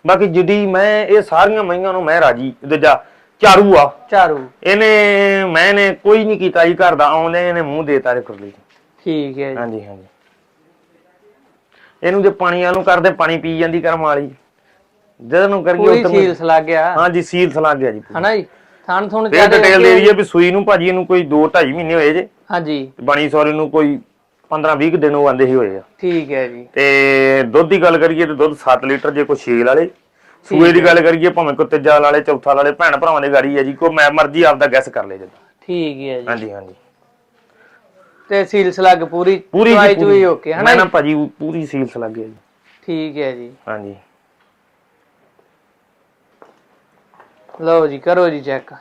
ਬਾਕੀ ਜਿੱਡੀ ਮੈਂ ਇਹ ਸਾਰੀਆਂ ਮਈਆਂ ਨੂੰ ਮੈਂ ਰਾਜੀ। ਦੂਜਾ ਝਾੜੂ ਆ। ਚਾਰੂ ਇਹਨੇ ਮੈਂ ਨੇ ਕੋਈ ਨਹੀਂ ਕੀਤਾ ਜੀ ਘਰ ਦਾ ਆਉਂਦੇ ਇਹਨੇ ਮੂੰਹ ਦੇਤਾ ਰੇ ਕੁਰਲੀ ਠੀਕ ਹੈ ਜੀ। ਹਾਂਜੀ ਹਾਂਜੀ। ਇਹਨੂੰ ਜੇ ਪਾਣੀ ਵਾਲੋਂ ਕਰਦੇ ਪਾਣੀ ਪੀ ਜਾਂਦੀ ਕਰਮ ਵਾਲੀ। ਜਦੋਂ ਨੂੰ ਕਰੀਏ ਪੂਰੀ ਉਦੋਂ ਸੀਲਸ ਲੱਗ ਗਿਆ। ਹਾਂਜੀ ਸੀਲ ਸਲਾ ਗਿਆ ਜੀ। ਹਨਾ ਜੀ? ਥਣ ਥੁਣ ਚਾਰੇ ਡਿਟੇਲ ਦੇ ਦਈਏ ਵੀ ਸੂਈ ਨੂੰ ਭਾਜੀ ਇਹਨੂੰ ਕੋਈ 2 2.5 ਮਹੀਨੇ ਹੋਏ ਜੇ। ਹਾਂਜੀ। ਬਣੀ ਸੌਰੀ ਨੂੰ ਕੋਈ 15 20 ਦਿਨ ਉਹ ਆਂਦੇ ਹੀ ਹੋਏ ਆ। ਠੀਕ ਹੈ ਜੀ। ਤੇ ਦੁੱਧ ਦੀ ਗੱਲ ਕਰੀਏ ਤੇ ਦੁੱਧ 7 ਲੀਟਰ ਜੇ ਕੋਈ 6 ਵਾਲੇ। ਸੂਏ ਦੀ ਗੱਲ ਕਰੀਏ ਭਾਵੇਂ ਕੋਈ ਤੀਜਾ ਵਾਲੇ ਚੌਥਾ ਵਾਲੇ ਭੈਣ ਭਰਾਵਾਂ ਦੀ ਗਾੜੀ ਹੈ ਜੀ ਕੋਈ ਮੈਂ ਮਰਜ਼ੀ ਆਪਦਾ ਗੈਸ ਕਰ ਲੇ ਜੀ ਠੀਕ ਹੈ ਜੀ। ਹਾਂਜੀ ਹਾਂਜੀ। ਤੇ ਸੀਲਸ ਲੱਗ ਪੂਰੀ ਪੂਰੀ ਜੀ ਚੁਈ ਓਕੇ ਹਨਾ ਮੈਂ ਨਾ ਜੀ? ਭਾਜੀ ਪੂਰੀ ਸੀਲਸ ਲੱਗ ਜੀ। ਠੀਕ ਹੈ ਜੀ। ਹਾਂਜੀ। ਲਓ ਜੀ ਕਰੋ ਜੀ ਚੈੱਕ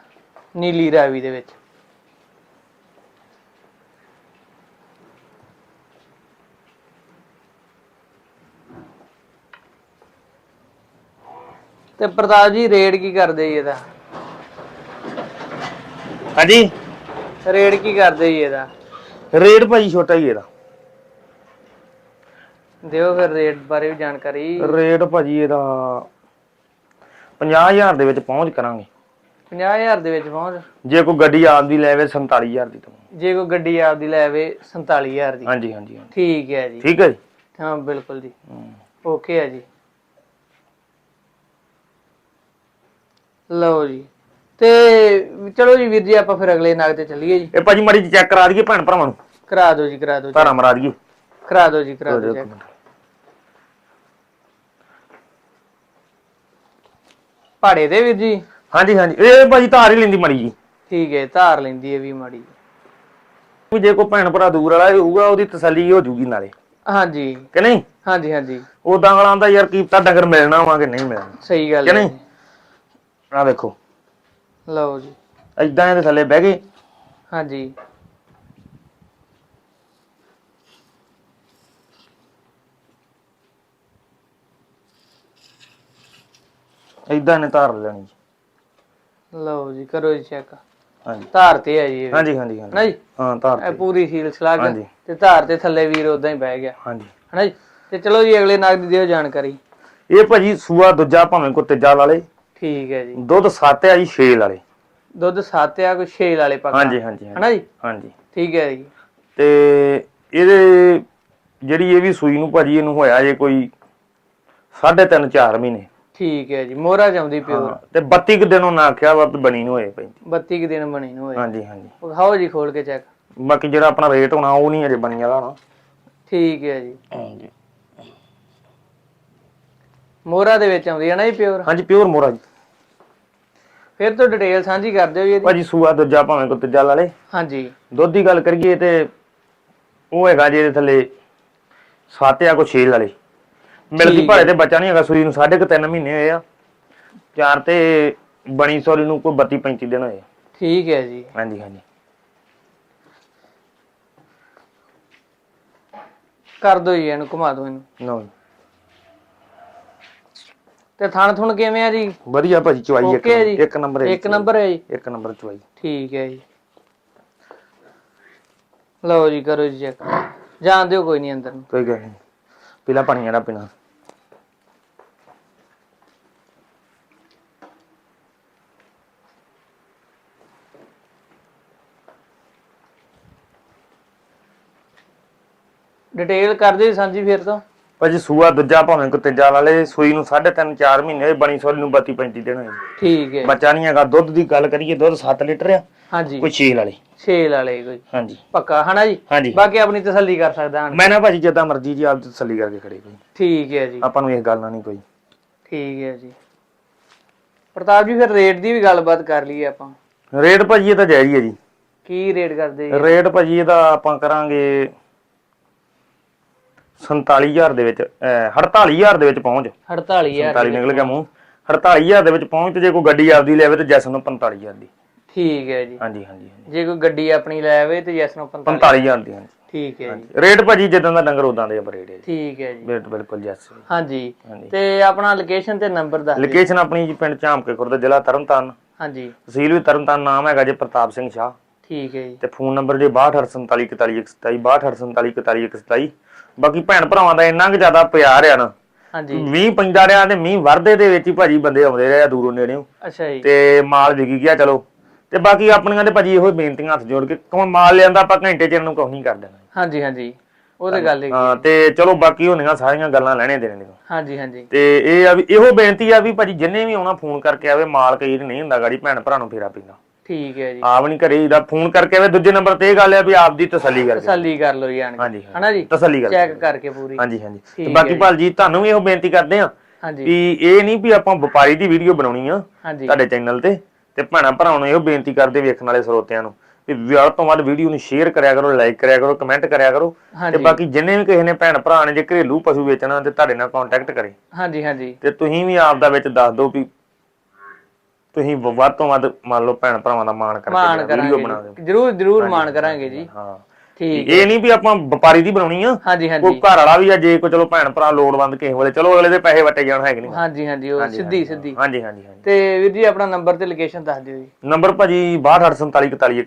ਨੀਲੀ ਰਾਵੀ ਦੇ ਵਿੱਚ। ਤੇ ਪ੍ਰਤਾਪ ਜੀ ਰੇਟ ਕੀ ਕਰਦੇ ਜੀ ਇਹਦਾ? ਹਾਂਜੀ? ਰੇਟ ਕੀ ਕਰਦੇ ਜੀ ਇਹਦਾ? ਰੇਟ ਭਾਜੀ ਛੋਟਾ ਹੀ ਇਹਦਾ। ਦਿਓ ਫਿਰ ਰੇਟ ਬਾਰੇ ਵੀ ਜਾਣਕਾਰੀ। ਰੇਟ ਭਾਜੀ ਇਹਦਾ 50000 ਦੇ ਵਿੱਚ ਪਹੁੰਚ ਕਰਾਂਗੇ। 50000 ਦੇ ਵਿੱਚ ਪਹੁੰਚ। ਜੇ ਕੋਈ ਗੱਡੀ ਆਪਦੀ ਲੈਵੇ 47000 ਦੀ ਤਾਂ। ਜੇ ਕੋਈ ਗੱਡੀ ਆਪਦੀ ਲੈਵੇ 47000 ਦੀ। ਹਾਂਜੀ ਹਾਂਜੀ ਹਾਂਜੀ। ਠੀਕ ਹੈ ਜੀ। ਠੀਕ ਹੈ ਜੀ? ਹਾਂ ਬਿਲਕੁਲ ਜੀ। ਹਮ। ਓਕੇ ਹੈ ਜੀ। ਲਓ ਜੀ। ਤੇ ਚਲੋ ਜੀ ਵੀਰ ਜੀ ਆਪਾਂ ਫਿਰ ਅਗਲੇ ਨਾਗ ਤੇ ਚੱਲੀਏ ਜੀ। ਇਹ ਭਾਜੀ ਮੜੀ ਚੈੱਕ ਕਰਾ ਦਈਏ ਭੈਣ ਭਰਾਵਾਂ ਨੂੰ। ਕਰਾ ਦਿਓ ਜੀ ਕਰਾ ਦਿਓ ਜੀ। ਧਾਰਾ ਮਰਾ ਦਈਏ ਕਰਾ ਦਿਓ ਜੀ ਕਰਾ ਦਿਓ check। ਭਾੜੇ ਦੇ ਵੀਰ ਜੀ? ਹਾਂਜੀ ਹਾਂਜੀ। ਇਹ ਭਾਜੀ ਧਾਰ ਹੀ ਲੈਂਦੀ ਮੜੀ ਜੀ। ਠੀਕ ਹੈ ਧਾਰ ਲੈਂਦੀ ਹੈ ਵੀ ਮਾੜੀ। ਵੀ ਜੇ ਕੋਈ ਭੈਣ ਭਰਾ ਦੂਰ ਵਾਲਾ ਹੋਊਗਾ ਉਹਦੀ ਤਸੱਲੀ ਹੋ ਜੂਗੀ ਨਾਲੇ। ਹਾਂਜੀ। ਕਿ ਨਹੀਂ? ਹਾਂਜੀ ਹਾਂਜੀ। ਉਦਾਂ ਵਾਲਾ ਦਾ ਯਾਰ ਕੀ ਪਤਾ ਡੰਗਰ ਮਿਲਣਾ ਵਾ ਕਿ ਨਹੀਂ ਮਿਲਣਾ। ਸਹੀ ਗੱਲ ਕਿ ਹੈ। ਨਹੀਂ? ਆ ਵੇਖੋ। ਲਓ ਜੀ। ਐਦਾਂ ਇਹਦੇ ਥੱਲੇ ਬਹਿ ਗਏ। ਹਾਂਜੀ। ਐਦਾਂ ਨੇ ਧਾਰ ਲੈਣੀ ਜੀ। ਲਓ ਜੀ ਕਰੋ ਜੀ ਚੈੱਕ ਹਾਂਜੀ। ਧਾਰ ਤੇ ਹੈ ਜੀ ਇਹ। ਹਾਂਜੀ ਹਾਂਜੀ ਹਾਂਜੀ। ਹਨਾ ਜੀ? ਹਾਂ ਧਾਰ ਇਹ ਤੇ ਪੂਰੀ ਸੀਲ ਸਲਾਗ ਹਾਂਜੀ। ਤੇ ਧਾਰ ਤੇ ਥੱਲੇ ਵੀਰ ਉਦਾਂ ਹੀ ਬਹਿ ਗਿਆ। ਹਾਂਜੀ। ਹਨਾ ਜੀ? ਤੇ ਚਲੋ ਜੀ ਅਗਲੇ ਨਾਗ ਦੀ ਦਿਓ ਜਾਣਕਾਰੀ। ਇਹ ਭਾਜੀ ਸੂਆ ਦੂਜਾ ਭਾਵੇਂ ਕੋ ਤੀਜਾ ਵਾਲੇ ਠੀਕ ਹੈ ਜੀ। ਦੁੱਧ ਸੱਤ ਆ ਜੀ 6 ਵਾਲੇ ਦੁੱਧ 7 ਆ ਕੋਈ 6 ਵਾਲੇ ਪੱਕਾ। ਹਾਂਜੀ ਹਾਂਜੀ ਹਾਂਜੀ, ਹਨਾ ਜੀ? ਹਾਂਜੀ। ਠੀਕ ਹੈ ਜੀ। ਤੇ ਇਹਦੇ ਜਿਹੜੀ ਇਹ ਵੀ ਸੂਈ ਨੂੰ ਭਾਜੀ ਇਹਨੂੰ ਹੋਇਆ ਜੇ ਕੋਈ 3.5 4 ਮਹੀਨੇ। ਠੀਕ ਹੈ ਜੀ ਮੋਹਰਾ ਚਾਉਂਦੀ ਪਿਓ ਹਾਂ, ਤੇ 32 ਕੁ ਦਿਨ ਉਹਨਾਂ ਆਖਿਆ ਵਾ ਵੀ ਬਣੀ ਨੂੰ ਹੋਏ ਪੈਂਦੀ 32 ਕੁ ਦਿਨ ਬਣੀ ਨੂੰ ਹੋਏ। ਹਾਂਜੀ ਹਾਂਜੀ। ਵਿਖਾਓ ਜੀ ਖੋਲ ਕੇ ਚੈੱਕ ਬਾਕੀ ਜਿਹੜਾ ਆਪਣਾ ਰੇਟ ਹੋਣਾ ਉਹ ਨਹੀਂ ਅਜੇ ਬਣੀ ਵਾਲਾ ਠੀਕ ਹੈ ਜੀ। ਹਾਂਜੀ ਮੋਹਰਾ ਦੇ ਵਿੱਚ ਆਉਂਦੀ ਹੈ ਨਾ ਜੀ ਪਿਓਰ? ਹਾਂਜੀ ਪਿਓਰ ਮੋਰਾ ਜੀ। ਫਿਰ ਤੋਂ ਡਿਟੇਲ ਸਾਂਝੀ ਕਰ ਦਿਓ ਜੀ ਇਹਦੀ। ਭਾਜੀ ਸੂਆ ਦੂਜਾ ਭਾਵੇਂ ਕੋ ਤੀਜਾ ਲਾ ਲੇ। ਹਾਂਜੀ। ਦੁੱਧ ਦੀ ਗੱਲ ਕਰੀਏ ਤੇ ਉਹ ਹੈਗਾ ਜੀ ਇਹਦੇ ਥੱਲੇ 7 ਆ ਕੋ 6 ਵਾਲੇ ਮਿਲਦੀ ਭਾੜੇ ਤੇ ਬੱਚਾ ਨਹੀਂ ਹੈਗਾ ਸੂਈ ਨੂੰ ਸਾਢੇ ਕੁ ਤਿੰਨ ਮਹੀਨੇ ਹੋਏ ਆ। ਚਾਰ ਤੇ ਬਣੀ ਸੋਰੀ ਨੂੰ ਕੋਈ 32 35 ਦਿਨ ਹੋਏ। ਠੀਕ ਹੈ ਜੀ। ਹਾਂਜੀ ਹਾਂਜੀ। ਕਰ ਦਿਓ ਜੀ ਇਹਨੂੰ ਘੁਮਾ ਦਿਓ ਇਹਨੂੰ। ਲਓ ਜੀ। ਤੇ ਥਣ ਥੁਣ ਕਿਵੇਂ ਆ ਜੀ? ਵਧੀਆ ਭਾਜੀ ਚਵਾਈ ਇੱਕ Okay ਹੈ ਜੀ। ਇੱਕ ਨੰਬਰ ਹੈ ਇੱਕ ਨੰਬਰ ਹੈ ਜੀ। ਇੱਕ ਨੰਬਰ ਚਵਾਈ ਠੀਕ ਹੈ ਜੀ। ਲਓ ਜੀ ਕਰੋ ਜੀ ਚੈੱਕ ਜਾਣ ਦਿਓ ਕੋਈ ਨਹੀਂ ਅੰਦਰ ਨੂੰ। ਕੋਈ ਗੱਲ ਨਹੀਂ। ਪੀਲਾ ਪਾਣੀ ਜਿਹੜਾ ਪੀਣਾ। ਡਿਟੇਲ ਕਰ ਦਿਓ ਸਾਂਝੀ ਫਿਰ ਤੋਂ। ਭਾਜੀ ਸੂਆ ਦੂਜਾ ਭਾਵੇਂ ਕੋ ਤੀਜਾ ਵਾਲੇ ਸੂਈ ਨੂੰ ਸਾਢੇ ਤਿੰਨ 4 ਮਹੀਨੇ ਹੋਏ ਬਣੀ ਸੋਰੀ ਨੂੰ 32 35 ਦਿਨ ਹੋਏ। ਠੀਕ ਹੈ। ਬੱਚਾ ਨਹੀਂ ਹੈਗਾ ਦੁੱਧ ਦੀ ਗੱਲ ਕਰੀਏ ਦੁੱਧ 7 ਲੀਟਰ ਆ ਹਾਂਜੀ। ਕੋਈ 6 ਵਾਲੇ ਛੇਲ ਵਾਲੇ ਕੋਈ। ਹਾਂਜੀ। ਪੱਕਾ ਹਨਾ ਜੀ? ਹਾਂਜੀ। ਬਾਕੀ ਆਪਣੀ ਤਸੱਲੀ ਕਰ ਸਕਦਾ ਹਾਂ ਮੈਂ ਨਾ ਭਾਜੀ ਜਿੱਦਾਂ ਮਰਜ਼ੀ ਜੀ ਆਪ ਤਸੱਲੀ ਕਰਕੇ ਖੜੇ ਕੋਈ। ਠੀਕ ਹੈ ਜੀ। ਆਪਾਂ ਨੂੰ ਇਸ ਗੱਲ ਨਾਲ ਨਹੀਂ ਕੋਈ। ਠੀਕ ਹੈ ਜੀ। ਪ੍ਰਤਾਪ ਜੀ ਫਿਰ ਰੇਟ ਦੀ ਵੀ ਗੱਲਬਾਤ ਕਰ ਲਈਏ ਆਪਾਂ। ਰੇਟ ਭਾਜੀ ਇਹ ਤਾਂ ਜਾਇਜ਼ ਹੀ ਹੈ ਜੀ। ਕੀ ਰੇਟ ਕਰਦੇ ਜੀ? ਰੇਟ ਭਾਜੀ ਇਹਦਾ ਆਪਾਂ ਕਰਾਂਗੇ 47000 ਦੇ ਵਿੱਚ ਅਹ 48000 ਦੇ ਵਿੱਚ ਪਹੁੰਚ। 48000 47 ਨਿਕਲ ਗਿਆ ਮੂੰਹ। 48000 ਦੇ ਵਿੱਚ ਪਹੁੰਚ ਤੇ ਜੇ ਕੋਈ ਗੱਡੀ ਆਪਦੀ ਲੈਵੇ ਤੇ ਜੈਸਨ ਨੂੰ 45000 ਦੀ। ਠੀਕ ਹੈ ਜੀ। ਹਾਂਜੀ ਹਾਂਜੀ ਜੇ ਕੋਈ ਗੱਡੀ ਆਪਣੀ ਲੈ ਆਵੇ ਤੇ ਯੈਸ ਨੂੰ 45 45000 ਦੀ। ਹਾਂਜੀ। ਠੀਕ ਹੈ ਜੀ। ਰੇਟ ਭਾਜੀ ਜਿੱਦਾਂ ਦਾ ਡੰਗਰ ਉਦਾਂ ਦੇ ਆ ਰੇਟ ਹੈ ਜੀ। ਠੀਕ ਹੈ ਜੀ। ਰੇਟ ਬਿਲਕੁਲ ਜੈਸ ਹਾਂਜੀ। ਤੇ ਆਪਣਾ ਲੋਕੇਸ਼ਨ ਤੇ ਨੰਬਰ ਦੱਸ ਲੋਕੇਸ਼ਨ ਆਪਣੀ ਜੀ ਪਿੰਡ ਝਾਮਕੇ ਖੁਰਦ ਜ਼ਿਲ੍ਹਾ ਤਰਨਤਾਰਨ। ਹਾਂਜੀ। ਤਹਿਸੀਲ ਵੀ ਤਰਨਤਾਰਨ ਨਾਮ ਹੈਗਾ ਜੀ ਪ੍ਰਤਾਪ ਸਿੰਘ ਸ਼ਾਹ। ਠੀਕ ਹੈ ਜੀ। ਤੇ ਫੋਨ ਨੰਬਰ ਜੀ 6247414127 6247414127 ਬਾਕੀ ਭੈਣ ਭਰਾਵਾਂ ਦਾ ਇੰਨਾ ਕੁ ਜ਼ਿਆਦਾ ਪਿਆਰ ਆ ਨਾ ਹਾਂਜੀ। ਮੀਂਹ ਪੈਂਦਾ ਰਿਹਾ ਤੇ ਮੀਂਹ ਵਰਦੇ ਦੇ ਵਿੱਚ ਹੀ ਭਾਜੀ ਬੰਦੇ ਆਉਂਦੇ ਰਹੇ ਆ ਦੂਰੋਂ ਨੇੜਿਓਂ। ਅੱਛਾ ਜੀ। ਤੇ ਮਾਲ ਵਿਕੀ ਗਿਆ ਚਲੋ। ਤੇ ਬਾਕੀ ਆਪਣੀਆਂ ਤੇ ਭਾਜੀ ਇਹੋ ਬੇਨਤੀਆਂ ਹੱਥ ਜੋੜ ਕੇ ਕੋਈ ਮਾਲ ਲਿਆਂਦਾ ਆਪਾਂ ਘੰਟੇ ਚ ਇਹਨੂੰ ਕੁਝ ਨਹੀਂ ਕਰ ਦੇਣਾ। ਹਾਂਜੀ ਹਾਂਜੀ। ਉਹ ਤੇ ਗੱਲ ਹੈ ਹਾਂ ਤੇ ਚਲੋ ਬਾਕੀ ਹੋਣੀਆਂ ਸਾਰੀਆਂ ਗੱਲਾਂ ਲੈਣੇ ਦੇਣੇ ਦੀਆਂ ਹਾਂਜੀ ਹਾਂਜੀ। ਤੇ ਇਹ ਆ ਵੀ ਇਹੋ ਬੇਨਤੀ ਆ ਵੀ ਭਾਜੀ ਜਿੰਨੇ ਵੀ ਆਉਣਾ ਫੋਨ ਕਰਕੇ ਆਵੇ ਮਾਲ ਕਈ ਨਹੀਂ ਹੁੰਦਾ ਗਾੜੀ ਭੈਣ ਭਰਾ ਨੂੰ ਫੇਰਾ ਪੈਂਦਾ। ਠੀਕ ਹੈ ਜੀ। ਆਪ ਨਹੀਂ ਘਰੇ ਇਹਦਾ ਫੋਨ ਕਰਕੇ ਆਵੇ ਦੂਜੇ ਨੰਬਰ ਤੇ ਇਹ ਗੱਲ ਆ ਵੀ ਆਪ ਦੀ ਤਸੱਲੀ ਕਰਕੇ। ਤਸੱਲੀ ਕਰ ਲਓ ਕੇ। ਹਾਂਜੀ ਹਨਾ ਜੀ? ਤਸੱਲੀ ਕਰਕੇ ਚੈੱਕ ਕਰਕੇ ਪੂਰੀ। ਹਾਂਜੀ ਹਾਂਜੀ। ਤੇ ਬਾਕੀ ਭਾਲ ਜੀ ਤੁਹਾਨੂੰ ਵੀ ਇਹੋ ਬੇਨਤੀ ਕਰਦੇ ਆ ਵੀ ਇਹ ਨਹੀਂ ਵੀ ਆਪਾਂ ਵਪਾਰੀ ਦੀ ਵੀਡੀਓ ਬਣਾਉਣੀ ਆ ਤੁਹਾਡੇ ਚੈਨਲ ਤੇ। ਤੇ ਭੈਣਾਂ ਭਰਾਵਾਂ ਨੂੰ ਇਹੋ ਬੇਨਤੀ ਕਰਦੇ ਵੇਖਣ ਵਾਲੇ ਸਰੋਤਿਆਂ ਨੂੰ ਵੀ ਵੱਧ ਤੋਂ ਵੱਧ ਵੀਡੀਓ ਨੂੰ ਸ਼ੇਅਰ ਕਰਿਆ ਕਰੋ ਲਾਈਕ ਕਰਿਆ ਕਰੋ ਕਮੈਂਟ ਕਰਿਆ ਕਰੋ। ਤੇ ਬਾਕੀ ਜਿੰਨੇ ਵੀ ਕਿਸੇ ਨੇ ਭੈਣ ਭਰਾ ਨੇ ਜੇ ਘਰੇਲੂ ਪਸ਼ੂ ਵੇਚਣਾ ਤੇ ਤੁਹਾਡੇ ਨਾਲ ਕੰਟੈਕਟ ਕਰੇ। ਹਾਂਜੀ ਹਾਂਜੀ। ਤੇ ਤੁਸੀਂ ਵੀ ਆਪ ਦਾ ਵਿੱਚ ਦੱਸ ਦਿਓ ਵੀ ਤੁਸੀਂ ਵ- ਵੱਧ ਤੋਂ ਵੱਧ ਮੰਨ ਲਓ ਭੈਣ ਭਰਾਵਾਂ ਦਾ ਮਾਣ ਮਾਣ ਕਰਕੇ ਵੀਡੀਓ ਬਣਾ ਕਰਾਂਗੇ ਦਿਓ। ਜੀ। ਜਰੂਰ ਜਰੂਰ ਮਾਣ ਕਰਾਂਗੇ ਜੀ। ਹਾਂ। ਠੀਕ ਇਹ ਨਹੀਂ ਵੀ ਆਪਾਂ ਵਪਾਰੀ ਦੀ ਬਣਾਉਣੀ ਆ। ਹਾਂਜੀ ਕੋਈ ਹਾਂਜੀ ਘਰ ਵਾਲਾ ਵੀ ਆ ਜੇ ਕੋਈ ਚਲੋ ਭੈਣ ਭਰਾ ਲੋੜਵੰਦ ਕਿਸੇ ਵੇਲੇ ਚਲੋ ਅਗਲੇ ਦੇ ਪੈਸੇ ਵਟੇ ਜਾਣ ਹੈਗੇ ਨਹੀਂ? ਹਾਂਜੀ ਹਾਂਜੀ ਉਹ ਸਿੱਧੀ ਸਿੱਧੀ। ਹਾਂਜੀ ਹਾਂਜੀ ਹਾਂਜੀ। ਤੇ ਵੀਰ ਜੀ ਆਪਣਾ ਨੰਬਰ ਤੇ ਲੋਕੇਸ਼ਨ ਦੱਸ ਦਿਓ ਜੀ। ਨੰਬਰ ਭਾਜੀ 6247414127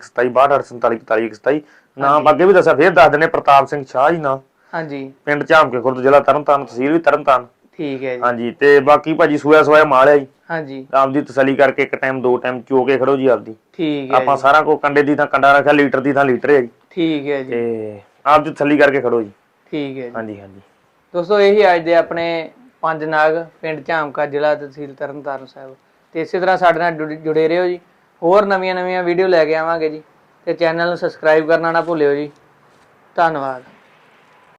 6247414127 ਨਾਮ ਅੱਗੇ ਵੀ ਦੱਸਿਆ ਫੇਰ ਦੱਸ ਦਿੰਨੇ ਪ੍ਰਤਾਪ ਸਿੰਘ ਸ਼ਾਹ ਜੀ ਨਾਮ ਹਾਂਜੀ। ਪਿੰਡ ਝਾਮਕੇ ਖੁਰਦ ਜ਼ਿਲ੍ਹਾ ਤਰਨਤਾਰਨ ਤਹਿਸੀਲ ਵੀ ਤਰਨਤਾਰਨ। ਠੀਕ ਹੈ ਜੀ। ਹਾਂਜੀ ਤੇ ਬਾਕੀ ਭਾਜੀ ਸੂਆ ਸਵਾਇਆ ਮਾਲ ਹੈ ਜੀ। ਹਾਂਜੀ। ਆਪਦੀ ਤਸੱਲੀ ਕਰਕੇ ਇੱਕ ਟਾਈਮ ਦੋ ਟਾਈਮ ਚੋ ਕੇ ਖੜੋ ਜੀ ਆਪਦੀ। ਠੀਕ ਹੈ ਆਪਾਂ ਸਾਰਾ ਕੋ ਕੰਡੇ ਦੀ ਤਾਂ ਕੰਡਾ ਰੱਖਿਆ ਲੀਟਰ ਦੀ ਤਾਂ ਲੀਟਰ ਹੈ ਜੀ। ਠੀਕ ਹੈ ਜੀ। ਤੇ ਆਪਦੀ ਤਸੱਲੀ ਕਰਕੇ ਖੜੋ ਜੀ। ਠੀਕ ਹੈ ਜੀ। ਹਾਂਜੀ ਹਾਂਜੀ। ਦੋਸਤੋ ਇਹੀ ਅੱਜ ਦੇ ਆਪਣੇ ਪੰਜ ਨਾਗ ਪਿੰਡ ਝਾਮਕਾ ਜ਼ਿਲ੍ਹਾ ਤਹਿਸੀਲ ਤਰਨਤਾਰਨ ਸਾਹਿਬ। ਤੇ ਇਸੇ ਤਰ੍ਹਾਂ ਸਾਡੇ ਨਾਲ ਜੁੜੇ- ਜੁੜੇ ਰਹੋ ਜੀ। ਹੋਰ ਨਵੀਆਂ ਨਵੀਆਂ ਵੀਡੀਓ ਲੈ ਕੇ ਆਵਾਂਗੇ ਜੀ। ਤੇ ਚੈਨਲ ਨੂੰ ਸਬਸਕ੍ਰਾਈਬ ਕਰਨਾ ਨਾ ਭੁੱਲਿਓ ਜੀ। ਧੰਨਵਾਦ।